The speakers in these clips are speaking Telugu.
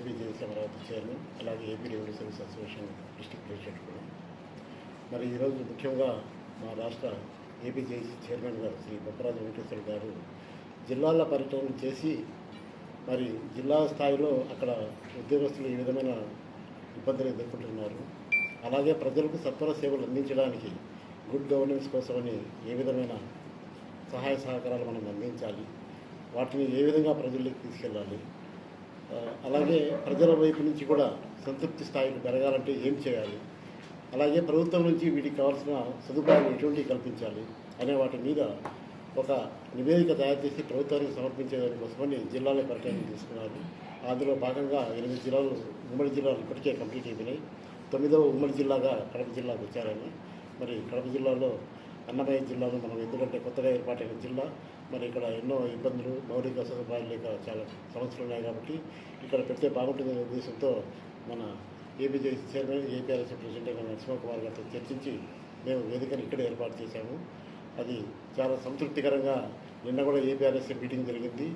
ఏపీ జేసీ అమరావతి చైర్మన్ అలాగే AP revenue service association district president కూడా. మరి ఈరోజు ముఖ్యంగా మా రాష్ట్ర ఏపీ చైర్మన్ గారు శ్రీ బొప్పరాజు వెంకటేశ్వర గారు జిల్లాల పర్యటన చేసి మరి జిల్లా స్థాయిలో అక్కడ ఉద్యోగస్తులు ఏ విధమైన ఇబ్బందులు ఎదుర్కొంటున్నారు. అలాగే ప్రజలకు సత్వర సేవలు అందించడానికి గుడ్ గవర్నెన్స్ కోసమని ఏ విధమైన సహాయ సహకారాలు మనం అందించాలి వాటిని ఏ విధంగా ప్రజల్లోకి తీసుకెళ్ళాలి అలాగే ప్రజల వైపు నుంచి కూడా సంతృప్తి స్థాయిలు పెరగాలంటే ఏం చేయాలి? అలాగే ప్రభుత్వం నుంచి వీటికి కావాల్సిన సదుపాయాలు ఎటువంటి కల్పించాలి అనే వాటి మీద ఒక నివేదిక తయారు చేసి ప్రభుత్వానికి సమర్పించేదానికోసమని జిల్లాలో పర్యటన తీసుకున్నారు. అందులో భాగంగా ఎనిమిది జిల్లాలు ఉమ్మడి జిల్లాలు ఇప్పటికే కంప్లీట్ అయిపోయినాయి. తొమ్మిదవ ఉమ్మడి జిల్లాగా కడప జిల్లాకు వచ్చారని. మరి కడప జిల్లాలో అన్నమయ్య జిల్లాలో మనం ఎందుకంటే కొత్తగా ఏర్పాటైన జిల్లా మరి ఇక్కడ ఎన్నో ఇబ్బందులు మౌలిక సదుపాయాలు లేక చాలా సమస్యలు ఉన్నాయి కాబట్టి ఇక్కడ పెడితే బాగుంటుందనే ఉద్దేశంతో మన ఏపీజే చైర్మన్ ఏపీఆర్ఎస్ ప్రెసిడెంట్ అయిన నరసింహకుమార్ గారితో చర్చించి మేము వేదికను ఇక్కడ ఏర్పాటు చేశాము. అది చాలా సంతృప్తికరంగా నిన్న కూడా ఏపీఆర్ఎస్ మీటింగ్ జరిగింది.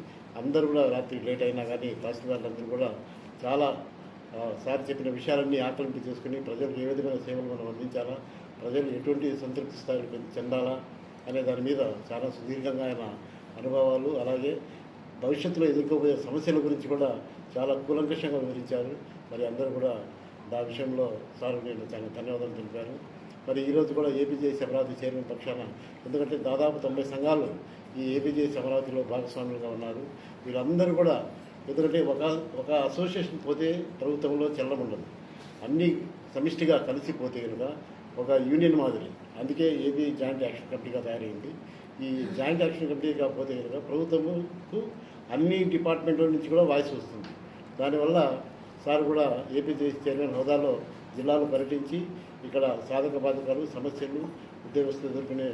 అందరూ కూడా రాత్రి లేట్ అయినా కానీ తహసీల్దారులందరూ కూడా చాలా సార్ చెప్పిన విషయాలన్నీ ఆకలింపు చేసుకుని ప్రజలకు ఏ విధమైన సేవలు మనం అందించాలా? ప్రజలు ఎటువంటి సంతృప్తి స్థాయిలు చెందాలా అనే దాని మీద చాలా సుదీర్ఘంగా ఆయన అనుభవాలు అలాగే భవిష్యత్తులో ఎదుర్కోబోయే సమస్యల గురించి కూడా చాలా కూలంకషంగా వివరించారు. మరి అందరూ కూడా ఆ విషయంలో సార్ నేను చాలా ధన్యవాదాలు తెలిపాను మరి ఈరోజు కూడా ఏపీజేసీ అమరావతి చైర్మన్ పక్షాన ఎందుకంటే దాదాపు తొంభై సంఘాలు ఈ ఏపీజేసీ అమరావతిలో భాగస్వాములుగా ఉన్నారు. వీళ్ళందరూ కూడా ఎందుకంటే ఒక ఒక అసోసియేషన్ పోతే ప్రభుత్వంలో చెల్లముండదు అన్నీ సమిష్టిగా కలిసిపోతే కనుక ఒక యూనియన్ మాదిరి. అందుకే ఏపీ జాయింట్ యాక్షన్ కమిటీగా తయారైంది. ఈ జాయింట్ యాక్షన్ కమిటీ కాకపోతే కనుక ప్రభుత్వంకు అన్ని డిపార్ట్మెంట్ల నుంచి కూడా వాయిస్ వస్తుంది. దానివల్ల సార్ కూడా ఏపీ చైర్మన్ హోదాలో జిల్లాలో పర్యటించి ఇక్కడ సాధక బాధకాలు సమస్యలు ఉద్యోగస్తులు ఎదుర్కొనే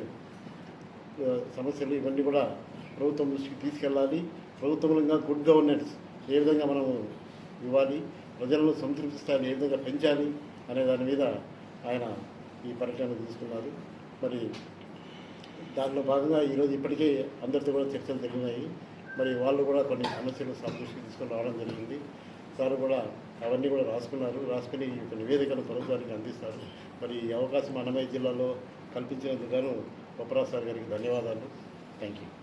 సమస్యలు ఇవన్నీ కూడా ప్రభుత్వం దృష్టికి తీసుకెళ్ళాలి. ప్రభుత్వంగా గుడ్ గవర్నెన్స్ ఏ విధంగా మనము ఇవ్వాలి? ప్రజలను సంతృప్తి స్థాయిని ఏ విధంగా పెంచాలి? అనే దాని మీద ఆయన ఈ పర్యటన తీసుకున్నారు. మరి దానిలో భాగంగా ఈరోజు ఇప్పటికే అందరితో కూడా చర్చలు జరిగినాయి. మరి వాళ్ళు కూడా కొన్ని సమస్యలు సార్ తీసుకొని రావడం జరిగింది. సార్ కూడా అవన్నీ కూడా రాసుకున్నారు. రాసుకుని ఈ నివేదికను ప్రభుత్వానికి అందిస్తారు. మరి ఈ అవకాశం అన్నమయ్య జిల్లాలో కల్పించినందుకు గాను బొప్పరాజు సార్ గారికి ధన్యవాదాలు. Thank you